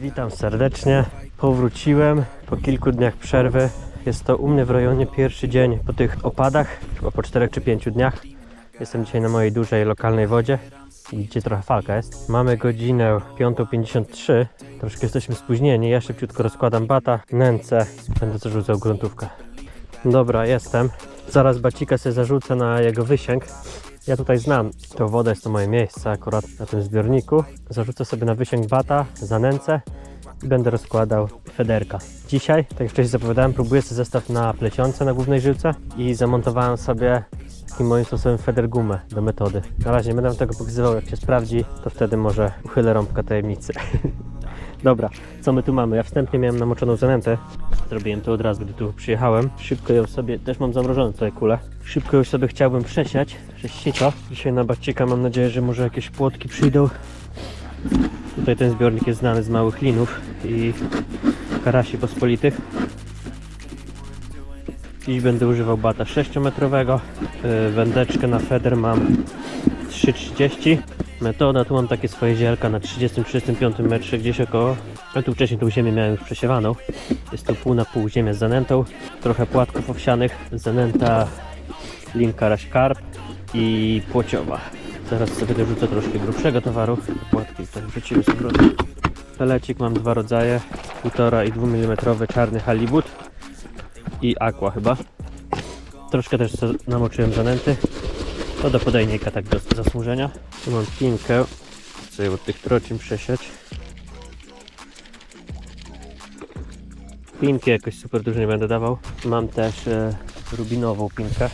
Witam serdecznie. Powróciłem po kilku dniach przerwy. Jest to u mnie w rejonie pierwszy dzień po tych opadach, chyba po 4 czy 5 dniach. Jestem dzisiaj na mojej dużej lokalnej wodzie. Widzicie, trochę falka jest. Mamy godzinę 5.53. Troszkę jesteśmy spóźnieni. Ja szybciutko rozkładam bata, nęcę. Będę też rzucał gruntówkę. Dobra, jestem. Zaraz bacika sobie zarzucę na jego wysięg. Ja tutaj znam tą wodę, jest to moje miejsce akurat na tym zbiorniku. Zarzucę sobie na wysięg bata, zanęcę i będę rozkładał federka. Dzisiaj, tak jak wcześniej zapowiadałem, próbuję sobie zestaw na plecionce na głównej żyłce i zamontowałem sobie takim moim sposobem feder gumę do metody. Na razie nie będę tego pokazywał, jak się sprawdzi, to wtedy może uchylę rąbka tajemnicy. Dobra, co my tu mamy? Ja wstępnie miałem namoczoną zanętę. Zrobiłem to od razu, gdy tu przyjechałem. Szybko ją sobie, też mam zamrożone tutaj kulę. Szybko ją sobie chciałbym przesiać przez. Dzisiaj na bacika mam nadzieję, że może jakieś płotki przyjdą. Tutaj ten zbiornik jest znany z małych linów i karasi pospolitych. Dziś będę używał bata 6-metrowego. Yy, Wędeczkę na feder mam 3,30 metoda, tu mam takie swoje zielka na 30-35 metrze gdzieś około. A tu wcześniej tą ziemię miałem już przesiewaną. Jest to pół na pół ziemia z zanętą. Trochę płatków owsianych. Zanęta linka raśkarp i płociowa. Teraz sobie dorzucę troszkę grubszego towaru. Płatki tutaj wrzucimy z powrotem. Pelecik mam dwa rodzaje. 1,5 i 2 mm czarny halibut. I aqua chyba. Troszkę też namoczyłem zanęty. To do podajnika tak do zasłużenia. Tu mam pinkę. Chcę od tych trocin przesiać. Pinki jakoś super dużo nie będę dawał. Mam też e, rubinową pinkę.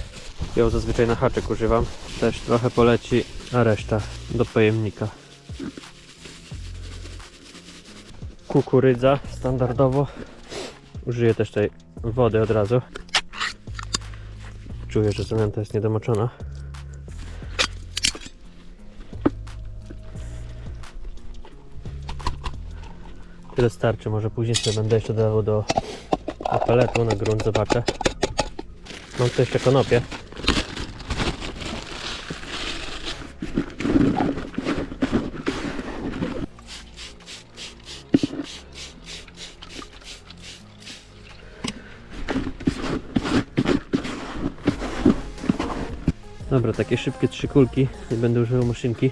Ją zazwyczaj na haczyk używam. Też trochę poleci, a reszta do pojemnika. Kukurydza standardowo. Użyję też tej wody od razu. Czuję, że zanęta jest niedomoczona. Tyle starczy, może później sobie będę jeszcze dawał do, do peletu na grunt, zobaczę. Mam tu jeszcze konopie. Dobra, takie szybkie trzy kulki, nie będę używał maszynki.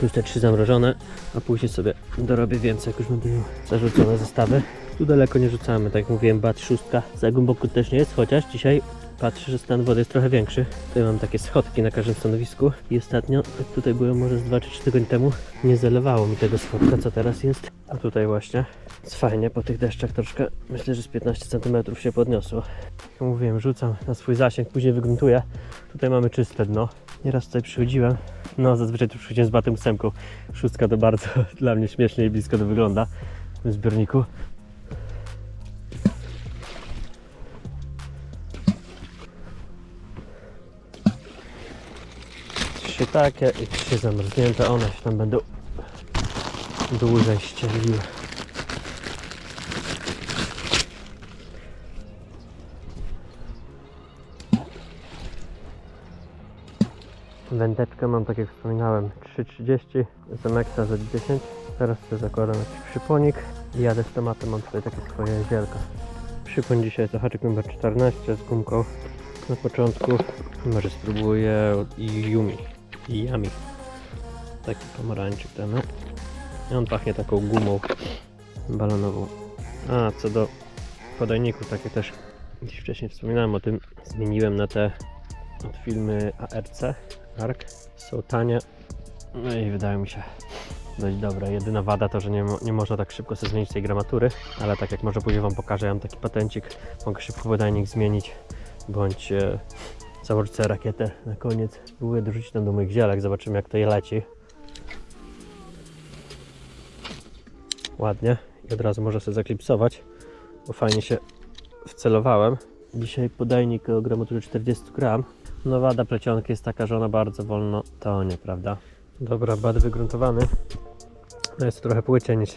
Plus te trzy zamrożone, a później sobie dorobię więcej, jak już będę miał zarzucone zestawy. Tu daleko nie rzucamy, tak jak mówiłem, bat szóstka. Za głęboko też nie jest, chociaż dzisiaj patrzę, że stan wody jest trochę większy. Tutaj mam takie schodki na każdym stanowisku i ostatnio, jak tutaj byłem może z 2 czy 3 tygodnie temu, nie zalewało mi tego schodka, co teraz jest. A tutaj właśnie jest fajnie, po tych deszczach troszkę, myślę, że z 15 cm się podniosło. Jak mówiłem, rzucam na swój zasięg, później wygruntuję. Tutaj mamy czyste dno. Nieraz tutaj przychodziłem, no zazwyczaj tu przychodziłem z batem ósemką. Szóstka to bardzo dla mnie śmiesznie i blisko to wygląda w tym zbiorniku. Trzy takie i trzy zamrznięte, one się tam będą dłużej ścieliły. Wędeczkę mam, tak jak wspominałem, 3,30 Zemexa za 10. Teraz sobie zakładam przyponik i jadę z tematem. Mam tutaj takie swoje zielka. Przypon dzisiaj to haczyk numer 14 z gumką. Na początku może spróbuję od Yumi. Yami. Taki pomarańczyk ten. no. I on pachnie taką gumą balonową. A, co do podajników, takie też gdzieś wcześniej wspominałem o tym. Zmieniłem na te od firmy ARC. Są tanie. No i wydają mi się dość dobre. Jedyna wada to, że nie, nie można tak szybko sobie zmienić tej gramatury, ale tak jak może później Wam pokażę, ja mam taki patencik, mogę szybko podajnik zmienić, bądź e, założyć sobie rakietę na koniec. Próbuję dorzucić tam do moich zielek, zobaczymy jak to je leci. Ładnie i od razu można sobie zaklipsować, bo fajnie się wcelowałem. Dzisiaj podajnik o gramaturze 40 gram. No wada plecionki jest taka, że ona bardzo wolno tonie, prawda? Dobra, bad wygruntowany. No jest to trochę płyciej niż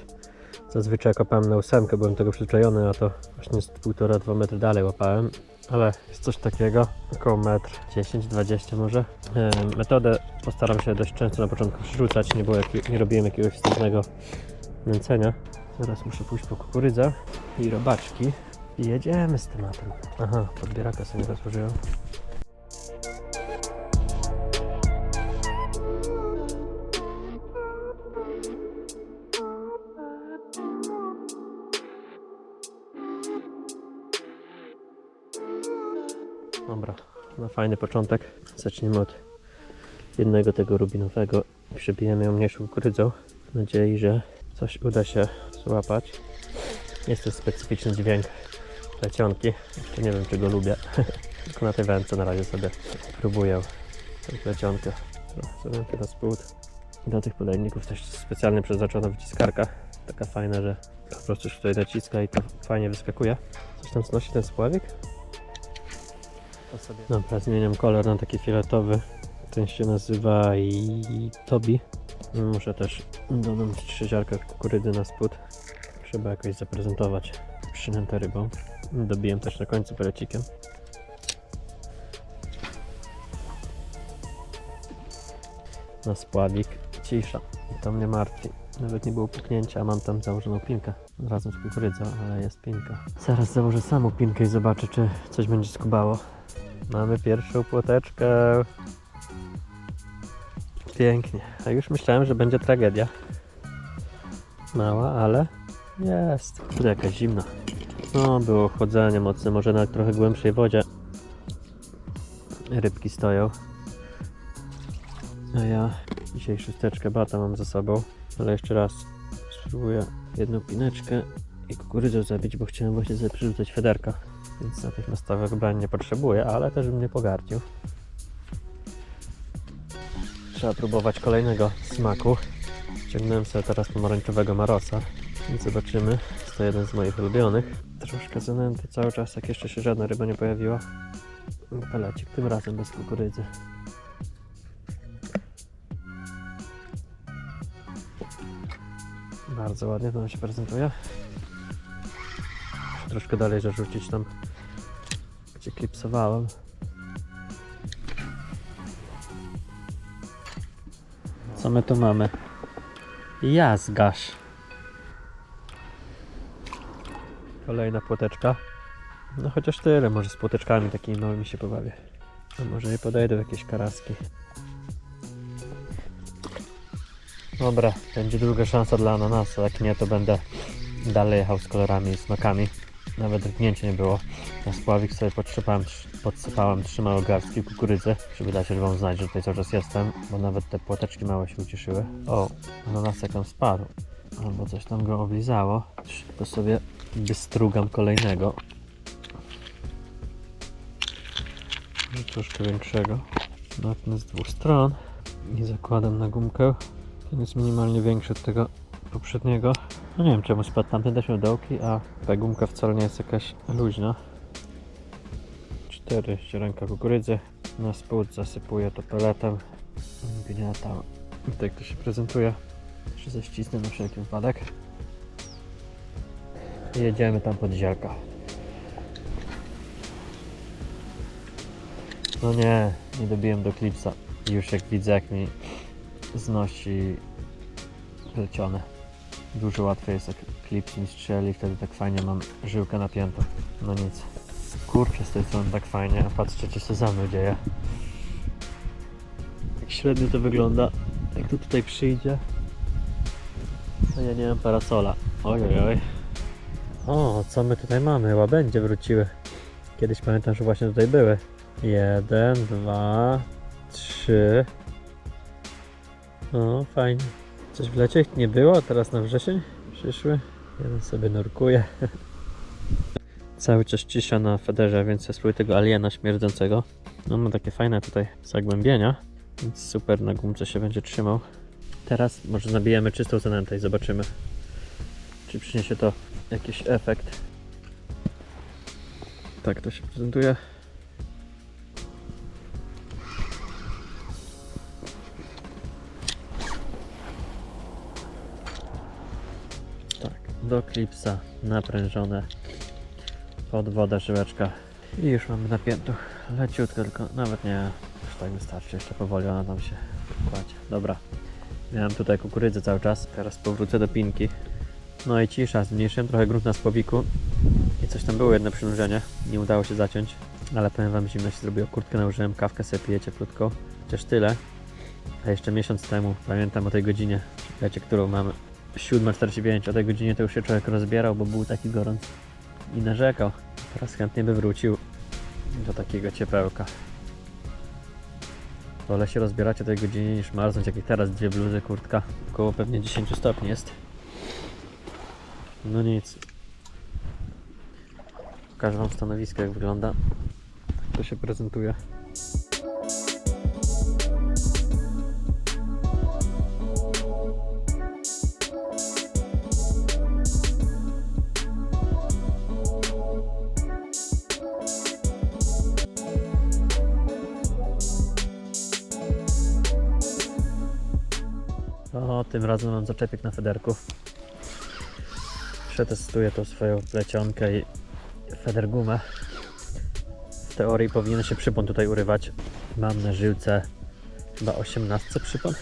zazwyczaj jak łapałem na ósemkę, byłem tego przyzwyczajony, a to właśnie z 1,5-2 metry dalej łapałem. Ale jest coś takiego, około metr 10-20 może. E, Metodę postaram się dość często na początku przerzucać, nie, było jak, nie robiłem jakiegoś wstępnego nęcenia. Teraz muszę pójść po kukurydzę i robaczki. I jedziemy z tematem. Aha, podbieraka sobie nie rozłożyłem. Dobra, na fajny początek. Zaczniemy od jednego tego rubinowego. Przebijemy ją mniejszą kukurydzą. W nadziei, że coś uda się złapać. Jest to specyficzny dźwięk plecionki. Jeszcze nie wiem, czy go lubię. Tylko na tej wędce na razie sobie próbuję tę plecionkę. Trochę sobie na spód. Do tych podajników też specjalnie przeznaczona wyciskarka. Taka fajna, że po prostu się tutaj naciska i to fajnie wyskakuje. Coś tam znosi ten spławik? To sobie... Dobra, zmieniam kolor na taki fioletowy. Ten się nazywa i Tobi. Muszę też dodać trzy ziarka kukurydzy na spód. Trzeba jakoś zaprezentować przynętę rybą. Dobiłem też na końcu pelecikiem. Na spławik. Cisza. I to mnie martwi. Nawet nie było puknięcia, a mam tam założoną pinkę razem z kukurydzą, ale jest pinka. Zaraz założę samą pinkę i zobaczę, czy coś będzie skubało. Mamy pierwszą płoteczkę. Pięknie. A już myślałem, że będzie tragedia. Mała, ale jest. Kurde, jakaś zimna. No, było chłodzenie mocne, może na trochę głębszej wodzie. Rybki stoją. A ja dzisiaj szósteczkę bata mam za sobą. Ale jeszcze raz spróbuję jedną pineczkę i kukurydzę zabić, bo chciałem właśnie sobie przyrzucać federka. Więc natychmiastowych brań nie potrzebuję, ale też bym nie pogardził. Trzeba próbować kolejnego smaku. Ściągnąłem sobie teraz pomarańczowego marosa. I zobaczymy. To jeden z moich ulubionych. Troszkę zanęty cały czas, jak jeszcze się żadna ryba nie pojawiła. Pelecik, tym razem bez kukurydzy. Bardzo ładnie to nam się prezentuje. Muszę troszkę dalej zarzucić tam, gdzie klipsowałem. Co my tu mamy? Jazgasz. Kolejna płoteczka. No chociaż tyle, może z płoteczkami takimi małymi się pobawię. A może nie podejdę jakieś karaski. Dobra, będzie druga szansa dla ananasa, jak nie to będę dalej jechał z kolorami i smakami. Nawet ryknięcia nie było. Na spławik sobie podsypałem, podsypałem trzy małe garstki kukurydzy, żeby dać rybom znać, że tutaj cały czas jestem, bo nawet te płoteczki małe się ucieszyły. O, ananasek tam spadł, albo coś tam go oblizało. To sobie wystrugam kolejnego. Troszkę większego. Napnę z dwóch stron i zakładam na gumkę. Ten jest minimalnie większy od tego poprzedniego. No nie wiem czemu spadł tamten też miał dołki, a ta gumka wcale nie jest jakaś luźna. Cztery ścieranka kukurydzy. Na spód zasypuję to peletem. Gniatam. I tak to się prezentuje. Jeszcze ześcisnę na wszelki wypadek. Jedziemy tam pod ziarka. No nie, nie dobiłem do klipsa. Już jak widzę jak mi znosi plecione. Dużo łatwiej jest jak klips mi strzeli, wtedy tak fajnie mam żyłkę napiętą. No nic. Kurczę, z tej strony tak fajnie, a patrzcie co się za mną dzieje. Jak średnio to wygląda, jak to tutaj przyjdzie. No ja nie mam parasola. Oj, oj, oj. O, co my tutaj mamy? Łabędzie wróciły. Kiedyś pamiętam, że właśnie tutaj były. Jeden, dwa, trzy. O, fajnie. Coś w lecie nie było, teraz na wrzesień przyszły. Jeden sobie nurkuje. Cały czas cisza na federze, więc ja spróbuję tego aliena śmierdzącego. No ma takie fajne tutaj zagłębienia, więc super na gumce się będzie trzymał. Teraz może nabijemy czystą zanętę i zobaczymy, czy przyniesie to jakiś efekt. Tak to się prezentuje. Tak, do klipsa naprężone pod wodę żyłeczka i już mamy napiętą leciutko, tylko nawet nie, już tak wystarczy, jeszcze powoli ona tam się kładzie. Dobra, miałem tutaj kukurydzę cały czas, teraz powrócę do pinki, No i cisza, zmniejszyłem trochę grunt na spłowiku. I coś tam było jedno przynurzenie, nie udało się zaciąć, ale powiem wam zimno się zrobiło, kurtkę nałożyłem, kawkę sobie piję cieplutko, chociaż tyle. A jeszcze miesiąc temu, pamiętam o tej godzinie, wiecie, którą mamy, 7.45, o tej godzinie to już się człowiek rozbierał, bo był taki gorąc i narzekał. Teraz chętnie by wrócił do takiego ciepełka. Wolę się rozbierać o tej godzinie niż marznąć, jak i teraz dwie bluzy, kurtka, około pewnie 10 stopni jest. No nic. Pokażę Wam stanowisko, jak wygląda. To się prezentuje. O, tym razem mam zaczepiek na federku. Przetestuję tą swoją plecionkę i federgumę. W teorii powinien się przypon tutaj urywać. Mam na żyłce chyba 18 przypon.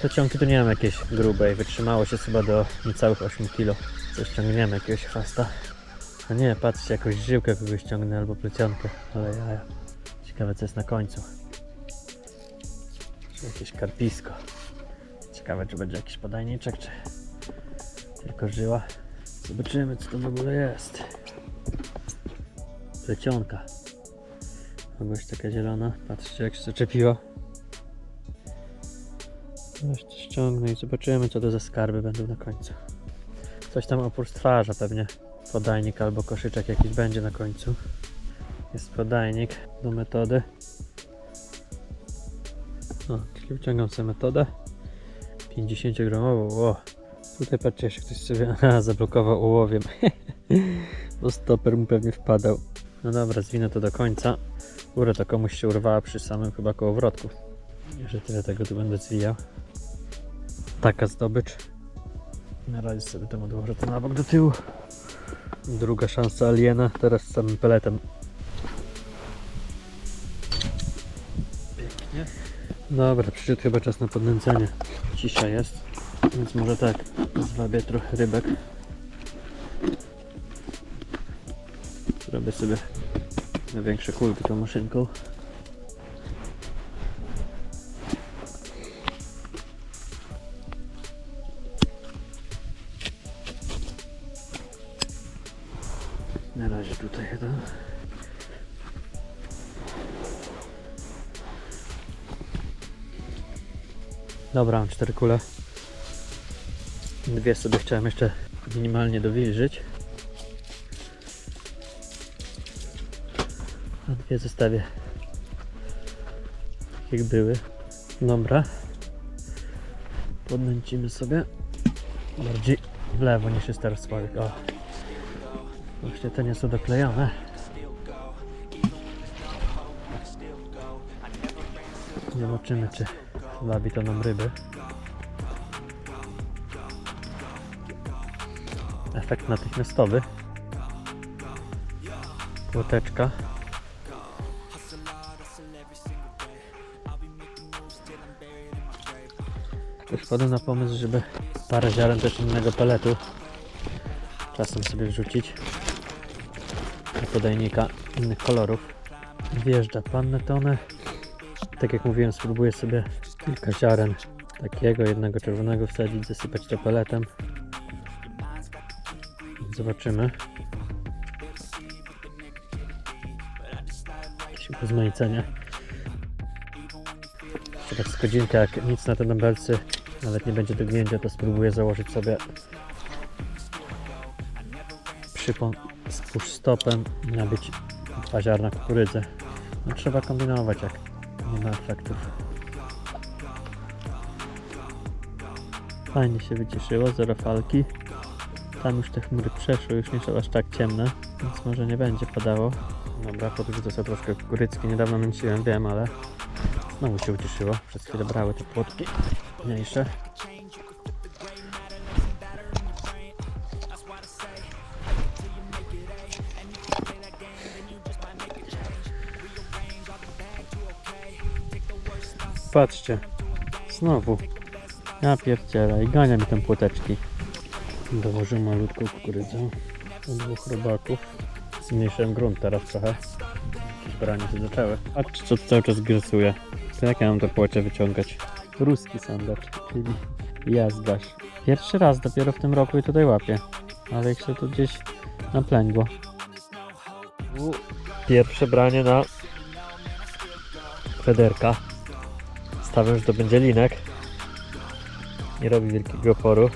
Plecionki to nie mam jakiejś grubej. Wytrzymało się chyba do niecałych 8 kg. Coś ciągniemy, jakiegoś chwasta. A nie, patrzcie, jakąś żyłkę kogoś ciągnę albo plecionkę. Ale jaja. Ciekawe co jest na końcu. Czy jakieś karpisko. Ciekawe, czy będzie jakiś podajniczek, czy tylko żyła. Zobaczymy, co to w ogóle jest. Plecionka. Kogoś taka zielona. Patrzcie, jak się zaczepiła. Weź to ściągnę i zobaczymy, co to za skarby będą na końcu. Coś tam oprócz stwarza pewnie. Podajnik albo koszyczek jakiś będzie na końcu. Jest podajnik do metody. O, czyli wyciągam sobie metodę. 50 gramową, o. Tutaj patrzcie, jeszcze ktoś sobie zablokował ołowiem. Bo stoper mu pewnie wpadał. No dobra, zwinę to do końca. Górę to komuś się urwała przy samym chyba kołowrotku. Że tyle tego tu będę zwijał. Taka zdobycz. Na razie sobie tam odłożę to na bok do tyłu. Druga szansa aliena, teraz z samym peletem. Pięknie. Dobra, przyszedł chyba czas na podnęcenie. Cisza jest, więc może tak, zwabię trochę rybek. Zrobię sobie na większe kulki tą maszynką. Na razie tutaj jeden. Dobra, mam cztery kule. Dwie sobie chciałem jeszcze minimalnie dowilżyć. A dwie zostawię tak jak były. Dobra. Podnęcimy sobie bardziej w lewo niż jest teraz sławik. O. Właśnie te nie są doklejone. Zobaczymy czy wabi to nam ryby. Efekt natychmiastowy. Łoteczka. Już wpadłem na pomysł, żeby parę ziaren też innego peletu czasem sobie wrzucić do podajnika innych kolorów. Wjeżdża pannetone. Tak jak mówiłem, spróbuję sobie kilka ziaren takiego, jednego czerwonego wsadzić, zasypać to peletem. Zobaczymy. Jakieś urozmaicenie. Jeszcze tak z godzinkę, jak nic na te dumbbellsy nawet nie będzie do gnięcia, to spróbuję założyć sobie przypon z push-stopem i nabić dwa ziarna kukurydzy. No, trzeba kombinować, jak nie ma efektów. Fajnie się wycieszyło, zero falki. Tam już te chmury przeszły, już nie są aż tak ciemne, więc może nie będzie padało. Dobra, podrzucę sobie troszkę kukurydzki, niedawno męciłem, wiem, ale znowu się ucieszyło. Przez chwilę brały te płotki mniejsze. Patrzcie, znowu. Ja pierdzielę i gania mi tam płoteczki. Dołożę malutką kukurydzę od dwóch robaków. Zmniejszyłem grunt teraz trochę. Branie się zaczęły. Patrz co cały czas grysuje. To jak ja mam to płocze wyciągać? Ruski sandacz, czyli jazdasz. Pierwszy raz dopiero w tym roku i tutaj łapię. Ale jak się tu gdzieś naplęgło. Pierwsze branie na Federka. Stawiam, że to będzie linek. Nie robi wielkiego oporu.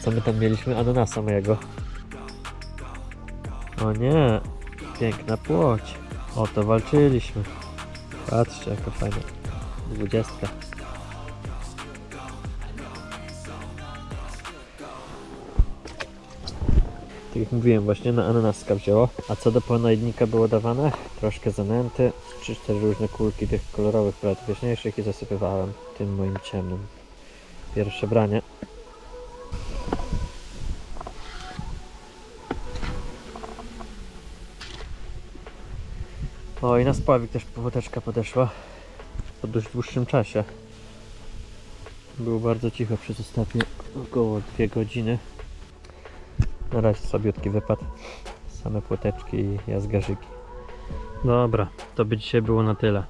Co my tam mieliśmy? Ananasa mojego. O nie, piękna płoć. O to walczyliśmy. Patrzcie, jaka fajna. Dwudziestka. Tak jak mówiłem, właśnie na ananaska wzięło. A co do ponajednika było dawane? Troszkę zanęty, 3-4 różne kulki tych kolorowych, prawie jaśniejszych i zasypywałem tym moim ciemnym. Pierwsze branie. O i na spławik też powodeczka podeszła po dość dłuższym czasie. Było bardzo cicho przez ostatnie około 2 godziny. Na razie słabiutki wypad. Same płoteczki i jazgarzyki. Dobra, to by dzisiaj było na tyle.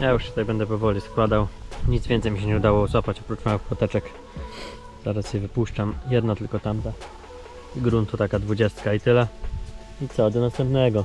Ja już tutaj będę powoli składał. Nic więcej mi się nie udało złapać oprócz małych płoteczek. Zaraz je wypuszczam. Jedna tylko tamta. Gruntu taka dwudziestka i tyle. I co, do następnego.